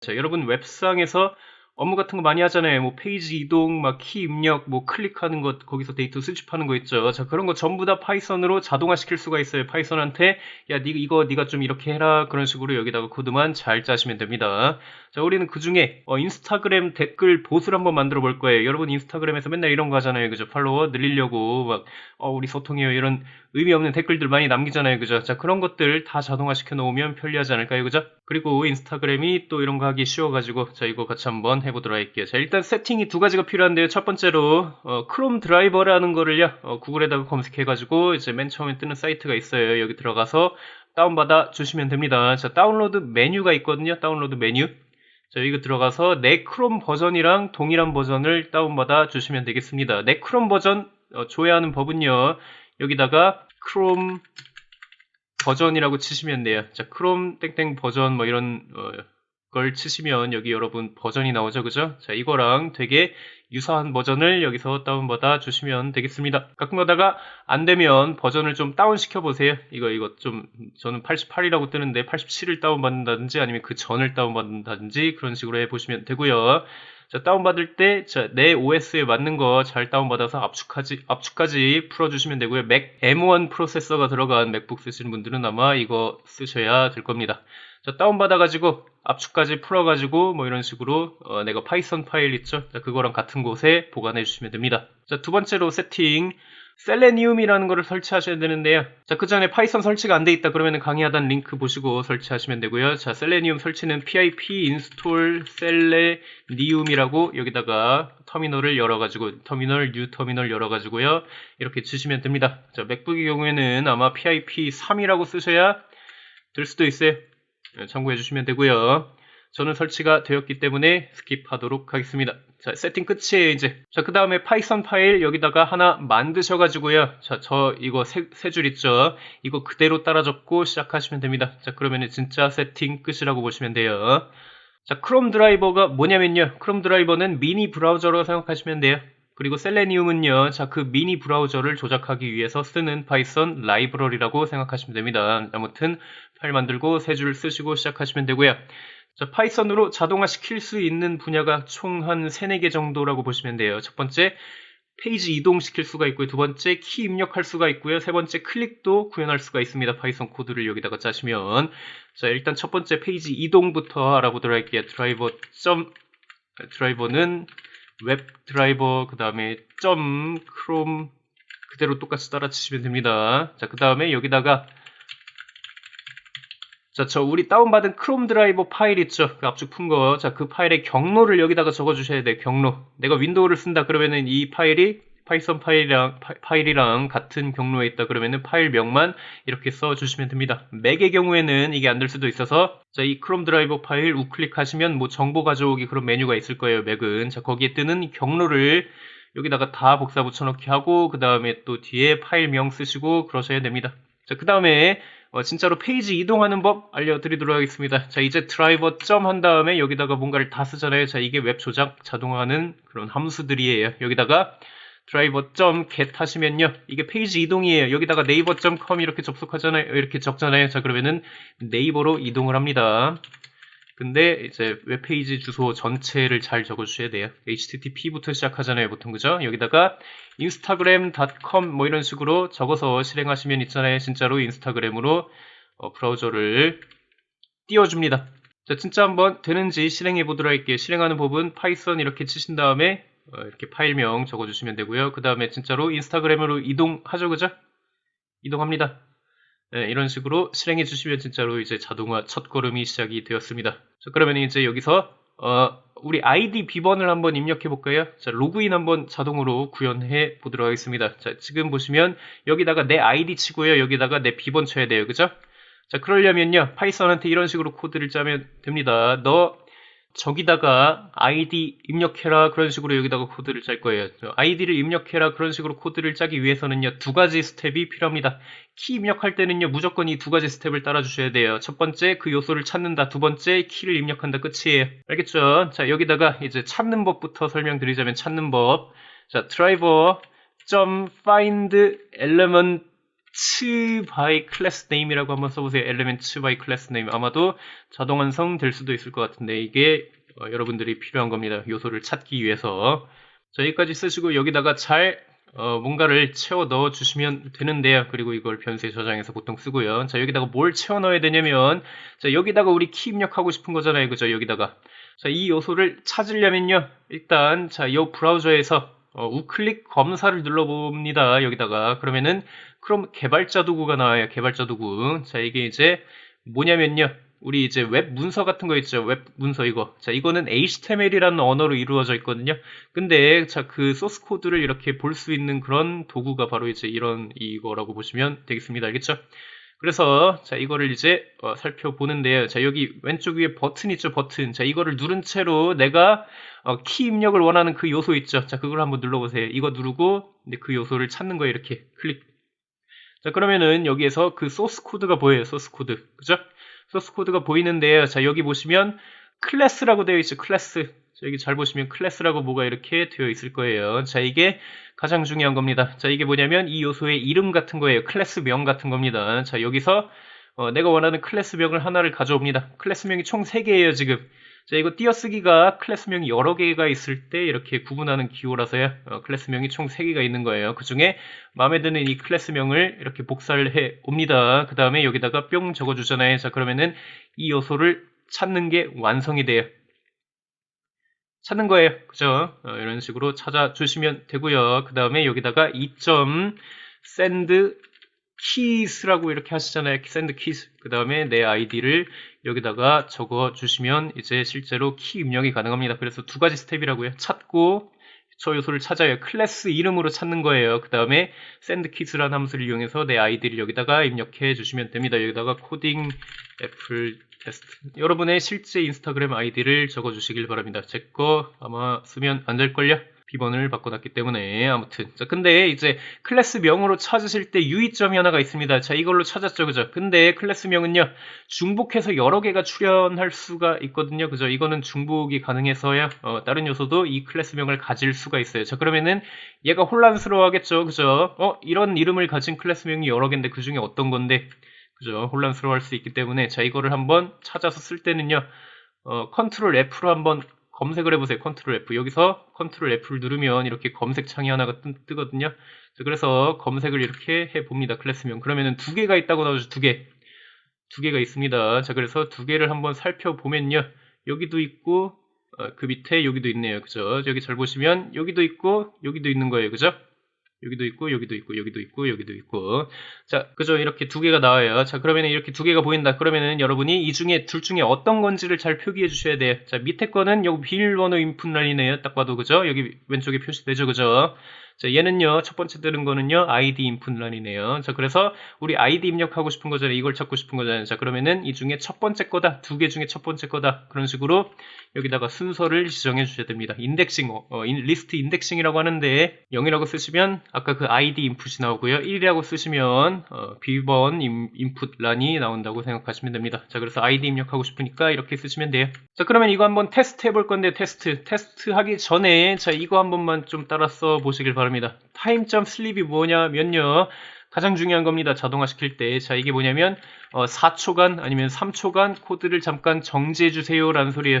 자, 여러분 웹상에서 업무 같은 거 많이 하잖아요. 뭐 페이지 이동, 막 키 입력, 뭐 클릭하는 것, 거기서 데이터 수집하는 거 있죠. 자, 그런 거 전부 다 파이썬으로 자동화 시킬 수가 있어요. 파이썬한테 야, 니 이거 네가 좀 이렇게 해라. 그런 식으로 여기다가 코드만 잘 짜시면 됩니다. 자, 우리는 그 중에 어, 인스타그램 댓글 봇을 한번 만들어 볼 거예요. 여러분 인스타그램에서 맨날 이런 거 하잖아요. 그죠? 팔로워 늘리려고 막 어, 우리 소통해요. 이런 의미 없는 댓글들 많이 남기잖아요. 그죠? 자, 그런 것들 다 자동화 시켜 놓으면 편리하지 않을까요? 그죠? 그리고 인스타그램이 또 이런 거 하기 쉬워가지고 자, 이거 같이 한번 해보도록 할게요. 자, 일단 세팅이 두 가지가 필요한데요. 첫 번째로 어, 크롬 드라이버라는 거를요. 어, 구글에다가 검색해가지고 이제 맨 처음에 뜨는 사이트가 있어요. 여기 들어가서 다운받아 주시면 됩니다. 자, 다운로드 메뉴가 있거든요. 다운로드 메뉴. 자, 이거 들어가서 내 크롬 버전이랑 동일한 버전을 다운받아 주시면 되겠습니다. 내 크롬 버전 어, 조회하는 법은요. 여기다가 크롬 버전이라고 치시면 돼요. 자, 크롬 땡땡 버전 뭐 이런 어, 걸 치시면 여기 여러분 버전이 나오죠. 그죠? 자, 이거랑 되게 유사한 버전을 여기서 다운받아 주시면 되겠습니다. 가끔 가다가 안 되면 버전을 좀 다운 시켜 보세요. 이거 이거 좀 저는 88이라고 뜨는데 87을 다운받는다든지 아니면 그 전을 다운받는다든지 그런 식으로 해 보시면 되고요. 자, 다운받을 때, 자, 내 OS에 맞는 거 잘 다운받아서 압축하지, 압축까지 풀어주시면 되고요. 맥 M1 프로세서가 들어간 맥북 쓰시는 분들은 아마 이거 쓰셔야 될 겁니다. 자, 다운받아가지고, 압축까지 풀어가지고, 뭐 이런 식으로, 어, 내가 파이썬 파일 있죠? 자, 그거랑 같은 곳에 보관해 주시면 됩니다. 자, 두 번째로 세팅. 셀레니움이라는 거를 설치하셔야 되는데요. 자, 그 전에 파이썬 설치가 안 돼 있다 그러면 강의 하단 링크 보시고 설치하시면 되고요. 자, 셀레니움 설치는 pip install 셀레니움이라고 여기다가 터미널을 열어가지고 터미널 뉴 터미널 열어가지고요. 이렇게 주시면 됩니다. 자, 맥북의 경우에는 아마 pip 3이라고 쓰셔야 될 수도 있어요. 네, 참고해 주시면 되고요. 저는 설치가 되었기 때문에 스킵하도록 하겠습니다. 자, 세팅 끝이에요, 이제. 자, 그 다음에 파이썬 파일 여기다가 하나 만드셔가지고요. 자, 저 이거 세, 세줄 있죠? 이거 그대로 따라 적고 시작하시면 됩니다. 자, 그러면 진짜 세팅 끝이라고 보시면 돼요. 자, 크롬 드라이버가 뭐냐면요. 크롬 드라이버는 미니 브라우저로 생각하시면 돼요. 그리고 셀레니움은요, 자, 그 미니 브라우저를 조작하기 위해서 쓰는 파이썬 라이브러리라고 생각하시면 됩니다. 아무튼, 파일 만들고 세 줄 쓰시고 시작하시면 되고요. 자, 파이썬으로 자동화 시킬 수 있는 분야가 총 한 3, 4개 정도라고 보시면 돼요. 첫 번째, 페이지 이동시킬 수가 있고요. 두 번째, 키 입력할 수가 있고요. 세 번째, 클릭도 구현할 수가 있습니다. 파이썬 코드를 여기다가 짜시면. 자, 일단 첫 번째 페이지 이동부터 알아보도록 할게요. 드라이버 점, 드라이버는 웹 드라이버, 그 다음에 점, 크롬, 그대로 똑같이 따라 치시면 됩니다. 자, 그 다음에 여기다가 자, 저 우리 다운받은 크롬 드라이버 파일 있죠? 그 압축 푼 거. 자, 그 파일의 경로를 여기다가 적어 주셔야 돼요. 경로. 내가 윈도우를 쓴다 그러면은 이 파일이 파이썬 파일이랑 파, 일이랑 같은 경로에 있다 그러면은 파일명만 이렇게 써 주시면 됩니다. 맥의 경우에는 이게 안 될 수도 있어서 자, 이 크롬 드라이버 파일 우클릭하시면 뭐 정보 가져오기 그런 메뉴가 있을 거예요. 맥은. 자, 거기에 뜨는 경로를 여기다가 다 복사 붙여넣기 하고 그 다음에 또 뒤에 파일명 쓰시고 그러셔야 됩니다. 자, 그 다음에 어, 진짜로 페이지 이동하는 법 알려드리도록 하겠습니다. 자, 이제 드라이버 점 한 다음에 여기다가 뭔가를 다 쓰잖아요. 자, 이게 웹 조작 자동화하는 그런 함수들이에요. 여기다가 드라이버 점 get 하시면요. 이게 페이지 이동이에요. 여기다가 네이버 점 com 이렇게 접속하잖아요. 이렇게 적잖아요. 자, 그러면은 네이버로 이동을 합니다. 근데 이제 웹페이지 주소 전체를 잘 적어주셔야 돼요. http부터 시작하잖아요, 보통 그죠? 여기다가 instagram.com 뭐 이런 식으로 적어서 실행하시면 있잖아요. 진짜로 인스타그램으로 어, 브라우저를 띄워줍니다. 자, 진짜 한번 되는지 실행해 보도록 할게요. 실행하는 법은 파이썬 이렇게 치신 다음에 어, 이렇게 파일명 적어주시면 되고요. 그 다음에 진짜로 인스타그램으로 이동하죠, 그죠? 이동합니다. 네, 이런 식으로 실행해 주시면 진짜로 이제 자동화 첫 걸음이 시작이 되었습니다. 자, 그러면 이제 여기서 어, 우리 아이디 비번을 한번 입력해 볼까요? 자, 로그인 한번 자동으로 구현해 보도록 하겠습니다. 자, 지금 보시면 여기다가 내 아이디 치고요. 여기다가 내 비번 쳐야 돼요. 그죠? 자, 그러려면요. 파이썬한테 이런 식으로 코드를 짜면 됩니다. 너 저기다가 아이디 입력해라 그런 식으로 여기다가 코드를 짤 거예요. 아이디를 입력해라 그런 식으로 코드를 짜기 위해서는요 두 가지 스텝이 필요합니다. 키 입력할 때는요 무조건 이 두 가지 스텝을 따라 주셔야 돼요. 첫 번째 그 요소를 찾는다. 두 번째 키를 입력한다. 끝이에요. 알겠죠? 자 여기다가 이제 찾는 법부터 설명드리자면 찾는 법. 자 드라이버 점 find element by class name이라고 한번 써보세요. element by class name. 아마도 자동 완성 될 수도 있을 것 같은데 이게 어, 여러분들이 필요한 겁니다. 요소를 찾기 위해서. 자, 여기까지 쓰시고 여기다가 잘 어, 뭔가를 채워 넣어 주시면 되는데요. 그리고 이걸 변수에 저장해서 보통 쓰고요. 자, 여기다가 뭘 채워 넣어야 되냐면, 자, 여기다가 우리 키 입력하고 싶은 거잖아요. 그죠? 여기다가. 자, 이 요소를 찾으려면요. 일단, 자, 이 브라우저에서 어, 우클릭 검사를 눌러봅니다. 여기다가. 그러면은, 그럼 개발자 도구가 나와요. 개발자 도구. 자, 이게 이제 뭐냐면요. 우리 이제 웹 문서 같은 거 있죠. 웹 문서 이거. 자, 이거는 HTML이라는 언어로 이루어져 있거든요. 근데 자, 그 소스 코드를 이렇게 볼 수 있는 그런 도구가 바로 이제 이런 이거라고 보시면 되겠습니다. 알겠죠? 그래서 자, 이거를 이제 어, 살펴보는데요. 자, 여기 왼쪽 위에 버튼 있죠. 버튼. 자, 이거를 누른 채로 내가 어, 키 입력을 원하는 그 요소 있죠. 자, 그걸 한번 눌러보세요. 이거 누르고 근데 그 요소를 찾는 거예요. 이렇게 클릭. 자, 그러면은 여기에서 그 소스 코드가 보여요. 소스 코드. 그죠? 소스 코드가 보이는데요. 자, 여기 보시면 클래스라고 되어 있죠. 클래스. 자, 여기 잘 보시면 클래스라고 뭐가 이렇게 되어 있을 거예요. 자, 이게 가장 중요한 겁니다. 자, 이게 뭐냐면 이 요소의 이름 같은 거예요. 클래스명 같은 겁니다. 자, 여기서 어, 내가 원하는 클래스명을 하나를 가져옵니다. 클래스명이 총 3개예요, 지금. 자, 이거 띄어쓰기가 클래스명이 여러 개가 있을 때 이렇게 구분하는 기호라서요. 어, 클래스명이 총 3개가 있는 거예요. 그 중에 마음에 드는 이 클래스명을 이렇게 복사를 해 옵니다. 그 다음에 여기다가 뿅 적어주잖아요. 자, 그러면은 이 요소를 찾는 게 완성이 돼요. 찾는 거예요. 그죠? 어, 이런 식으로 찾아주시면 되고요. 그 다음에 여기다가 2점 send keys라고 이렇게 하시잖아요. send keys. 그 다음에 내 아이디를 여기다가 적어 주시면 이제 실제로 키 입력이 가능합니다. 그래서 두 가지 스텝이라고요. 찾고 저 요소를 찾아요. 클래스 이름으로 찾는 거예요. 그 다음에 send keys라는 함수를 이용해서 내 아이디를 여기다가 입력해 주시면 됩니다. 여기다가 코딩 애플 테스트. 여러분의 실제 인스타그램 아이디를 적어 주시길 바랍니다. 제 거 아마 쓰면 안 될걸요? 비번을 바꿔놨기 때문에. 아무튼. 자 근데 이제 클래스명으로 찾으실 때 유의점이 하나가 있습니다. 자 이걸로 찾았죠. 그죠? 근데 클래스명은요 중복해서 여러 개가 출현할 수가 있거든요. 그죠? 이거는 중복이 가능해서요 어, 다른 요소도 이 클래스명을 가질 수가 있어요. 자 그러면은 얘가 혼란스러워 하겠죠. 그죠? 어 이런 이름을 가진 클래스명이 여러 개인데 그 중에 어떤 건데 그죠 혼란스러워 할수 있기 때문에 자 이거를 한번 찾아서 쓸 때는요 어, 컨트롤 F로 한번 검색을 해보세요. 컨트롤 F. 여기서 컨트롤 F를 누르면 이렇게 검색 창이 하나가 뜨, 거든요 그래서 검색을 이렇게 해봅니다. 클래스명. 그러면은 두 개가 있다고 나오죠. 두 개. 두 개가 있습니다. 자, 그래서 두 개를 한번 살펴보면요. 여기도 있고, 어, 그 밑에 여기도 있네요. 그죠? 여기 잘 보시면 여기도 있고, 여기도 있는 거예요. 그죠? 여기도 있고 여기도 있고 여기도 있고 여기도 있고. 자 그죠? 이렇게 두 개가 나와요. 자 그러면 이렇게 두 개가 보인다. 그러면은 여러분이 이 중에 둘 중에 어떤 건지를 잘 표기해 주셔야 돼요. 자 밑에 거는 여기 비밀번호 인풋 라인이네요. 딱 봐도 그죠? 여기 왼쪽에 표시되죠? 그죠 자, 얘는요, 첫 번째 들은 거는요, 아이디 인풋란이네요. 자, 그래서 우리 아이디 입력하고 싶은 거잖아요. 이걸 찾고 싶은 거잖아요. 자, 그러면은 이 중에 첫 번째 거다. 두 개 중에 첫 번째 거다. 그런 식으로 여기다가 순서를 지정해 주셔야 됩니다. 인덱싱, 어, 인, 리스트 인덱싱이라고 하는데 0이라고 쓰시면 아까 그 아이디 인풋이 나오고요. 1이라고 쓰시면 어, 비번 인, 인풋란이 나온다고 생각하시면 됩니다. 자, 그래서 아이디 입력하고 싶으니까 이렇게 쓰시면 돼요. 자, 그러면 이거 한번 테스트 해볼 건데 테스트. 테스트 하기 전에 자, 이거 한 번만 좀 따라 써 보시길 바랍니다. 바랍니다. 타임점 슬립이 뭐냐면요. 가장 중요한 겁니다. 자동화 시킬 때. 자, 이게 뭐냐면 어, 4초간 아니면 3초간 코드를 잠깐 정지해 주세요라는 소리예요.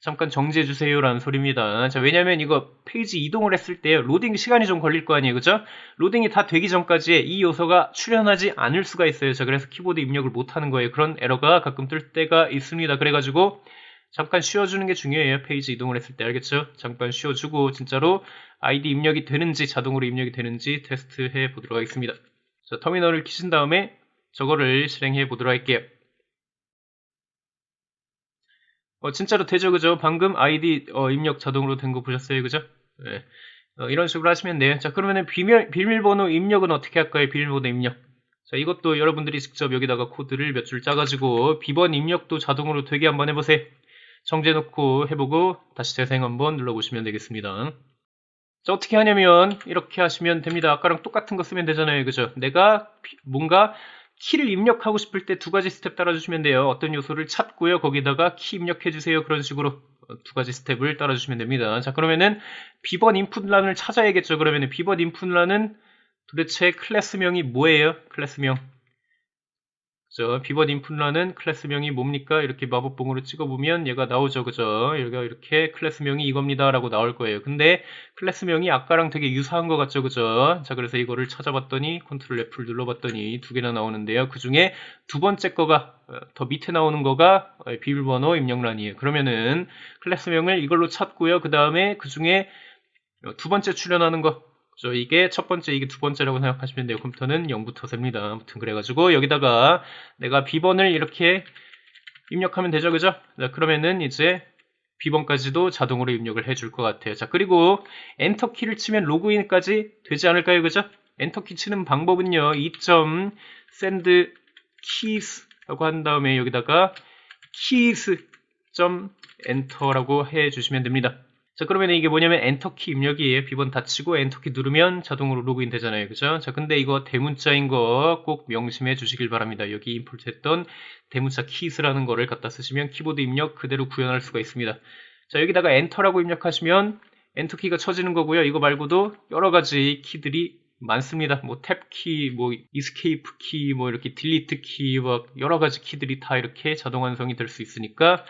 잠깐 정지해 주세요라는 소리입니다. 자, 왜냐면 이거 페이지 이동을 했을 때 로딩 시간이 좀 걸릴 거 아니에요. 그죠? 로딩이 다 되기 전까지 이 요소가 출현하지 않을 수가 있어요. 자, 그래서 키보드 입력을 못 하는 거예요. 그런 에러가 가끔 뜰 때가 있습니다. 그래 가지고 잠깐 쉬어주는 게 중요해요. 페이지 이동을 했을 때 알겠죠? 잠깐 쉬어주고 진짜로 아이디 입력이 되는지 자동으로 입력이 되는지 테스트해 보도록 하겠습니다. 자, 터미널을 키신 다음에 저거를 실행해 보도록 할게요. 어, 진짜로 되죠, 그죠? 방금 아이디 어, 입력 자동으로 된 거 보셨어요, 그죠? 네. 어, 이런 식으로 하시면 돼요. 자, 그러면은 비밀, 비밀번호 입력은 어떻게 할까요? 비밀번호 입력. 자, 이것도 여러분들이 직접 여기다가 코드를 몇 줄 짜가지고 비번 입력도 자동으로 되게 한번 해보세요. 정지해놓고 해보고 다시 재생 한번 눌러보시면 되겠습니다. 자, 어떻게 하냐면 이렇게 하시면 됩니다. 아까랑 똑같은 거 쓰면 되잖아요. 그죠? 내가 뭔가 키를 입력하고 싶을 때 두 가지 스텝 따라주시면 돼요. 어떤 요소를 찾고요. 거기다가 키 입력해주세요. 그런 식으로 두 가지 스텝을 따라주시면 됩니다. 자, 그러면은 비번 인풋란을 찾아야겠죠. 그러면은 비번 인풋란은 도대체 클래스명이 뭐예요? 클래스명. 그죠? 비번 인풋라는 클래스명이 뭡니까? 이렇게 마법봉으로 찍어보면 얘가 나오죠. 그죠? 얘가 이렇게 클래스명이 이겁니다. 라고 나올 거예요. 근데 클래스명이 아까랑 되게 유사한 것 같죠. 그죠? 자, 그래서 이거를 찾아봤더니 컨트롤 F를 눌러봤더니 두 개나 나오는데요. 그 중에 두 번째 거가 어, 더 밑에 나오는 거가 어, 비밀번호 입력란이에요. 그러면은 클래스명을 이걸로 찾고요. 그 다음에 그 중에 두 번째 출연하는 거 그죠? 이게 첫 번째, 이게 두 번째라고 생각하시면 돼요. 컴퓨터는 0부터 셉니다. 아무튼 그래가지고 여기다가 내가 비번을 이렇게 입력하면 되죠. 그죠? 자, 그러면은 이제 비번까지도 자동으로 입력을 해줄 것 같아요. 자, 그리고 엔터키를 치면 로그인까지 되지 않을까요? 그죠? 엔터키 치는 방법은요. 2.send keys라고 한 다음에 여기다가 keys.enter라고 해주시면 됩니다. 자 그러면 이게 뭐냐면 엔터키 입력이에요. 비번 닫히고 엔터키 누르면 자동으로 로그인 되잖아요. 그죠? 자 근데 이거 대문자인 거 꼭 명심해 주시길 바랍니다. 여기 임포트 했던 대문자 키스라는 거를 갖다 쓰시면 키보드 입력 그대로 구현할 수가 있습니다. 자 여기다가 엔터라고 입력하시면 엔터키가 쳐지는 거고요. 이거 말고도 여러 가지 키들이 많습니다. 뭐 탭키, 뭐 이스케이프 키, 뭐 이렇게 딜리트 키, 뭐 여러 가지 키들이 다 이렇게 자동 완성이 될 수 있으니까 어,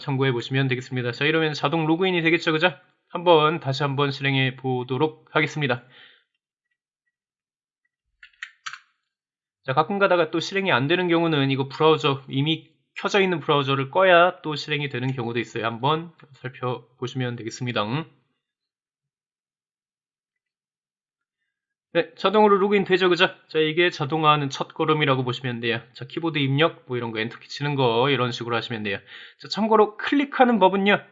참고해 보시면 되겠습니다. 자 이러면 자동 로그인이 되겠죠 그죠? 한번 다시 한번 실행해 보도록 하겠습니다. 자 가끔 가다가 또 실행이 안 되는 경우는 이거 브라우저 이미 켜져 있는 브라우저를 꺼야 또 실행이 되는 경우도 있어요. 한번 살펴보시면 되겠습니다. 네, 자동으로 로그인 되죠, 그죠? 자, 이게 자동화하는 첫 걸음이라고 보시면 돼요. 자, 키보드 입력, 뭐 이런 거 엔터키 치는 거, 이런 식으로 하시면 돼요. 자, 참고로 클릭하는 법은요,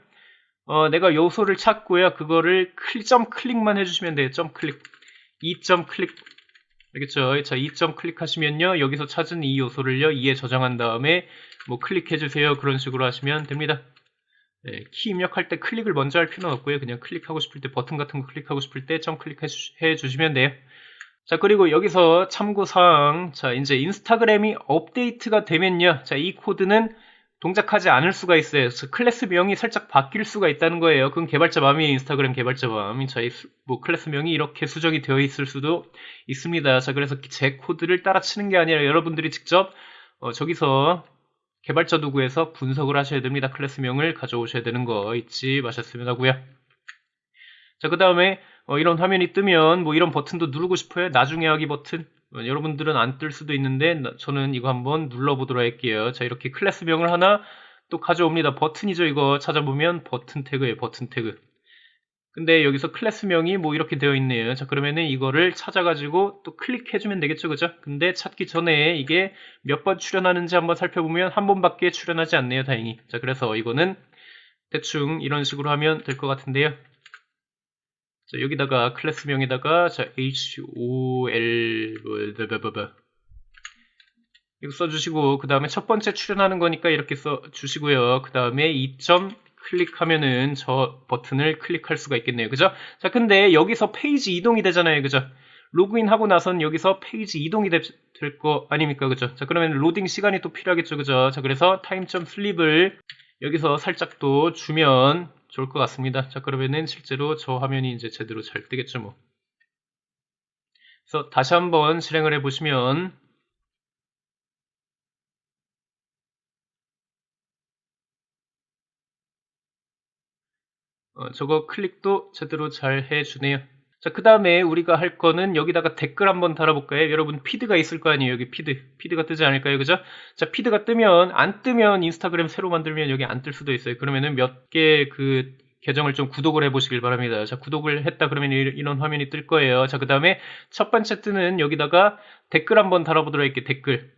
어, 내가 요소를 찾고요, 그거를 클, 점 클릭만 해주시면 돼요. 점 클릭. 2점 클릭. 알겠죠? 자, 2점 클릭하시면요, 여기서 찾은 이 요소를요, 2에 저장한 다음에, 뭐 클릭해주세요. 그런 식으로 하시면 됩니다. 네, 키 입력할 때 클릭을 먼저 할 필요는 없고요. 그냥 클릭하고 싶을 때 버튼 같은 거 클릭하고 싶을 때 점 클릭해 주시면 돼요. 자 그리고 여기서 참고사항. 자 이제 인스타그램이 업데이트가 되면요. 자 이 코드는 동작하지 않을 수가 있어요. 그래서 클래스명이 살짝 바뀔 수가 있다는 거예요. 그건 개발자 마음이에요 인스타그램 개발자 마음 저희 뭐 클래스명이 이렇게 수정이 되어 있을 수도 있습니다. 자 그래서 제 코드를 따라 치는 게 아니라 여러분들이 직접 어, 저기서 개발자 도구에서 분석을 하셔야 됩니다. 클래스명을 가져오셔야 되는 거 잊지 마셨으면 하고요. 자, 그 다음에 어, 이런 화면이 뜨면 뭐 이런 버튼도 누르고 싶어요. 나중에 하기 버튼. 어, 여러분들은 안 뜰 수도 있는데 저는 이거 한번 눌러보도록 할게요. 자, 이렇게 클래스명을 하나 또 가져옵니다. 버튼이죠. 이거 찾아보면 버튼 태그예요. 버튼 태그. 근데 여기서 클래스명이 뭐 이렇게 되어 있네요. 자, 그러면은 이거를 찾아가지고 또 클릭해주면 되겠죠. 그죠? 근데 찾기 전에 이게 몇 번 출연하는지 한번 살펴보면 한 번밖에 출연하지 않네요. 다행히. 자, 그래서 이거는 대충 이런 식으로 하면 될 것 같은데요. 자, 여기다가 클래스명에다가 자, HOL 이거 써주시고 그 다음에 첫 번째 출연하는 거니까 이렇게 써주시고요. 그 다음에 2. 클릭하면은 저 버튼을 클릭할 수가 있겠네요. 그죠? 자, 근데 여기서 페이지 이동이 되잖아요. 그죠? 로그인 하고 나선 여기서 페이지 이동이 될 거 아닙니까? 그죠? 자, 그러면 로딩 시간이 또 필요하겠죠. 그죠? 자, 그래서 타임점 슬립을 여기서 살짝 또 주면 좋을 것 같습니다. 자, 그러면은 실제로 저 화면이 이제 제대로 잘 뜨겠죠, 뭐. 그래서 다시 한번 실행을 해보시면 어, 저거 클릭도 제대로 잘 해주네요. 자, 그 다음에 우리가 할 거는 여기다가 댓글 한번 달아볼까요? 여러분 피드가 있을 거 아니에요. 여기 피드. 피드가 뜨지 않을까요? 그죠? 자, 피드가 뜨면, 안 뜨면 인스타그램 새로 만들면 여기 안 뜰 수도 있어요. 그러면은 몇 개 그 계정을 좀 구독을 해보시길 바랍니다. 자, 구독을 했다 그러면 이런 화면이 뜰 거예요. 자, 그 다음에 첫 번째 뜨는 여기다가 댓글 한번 달아보도록 할게요. 댓글.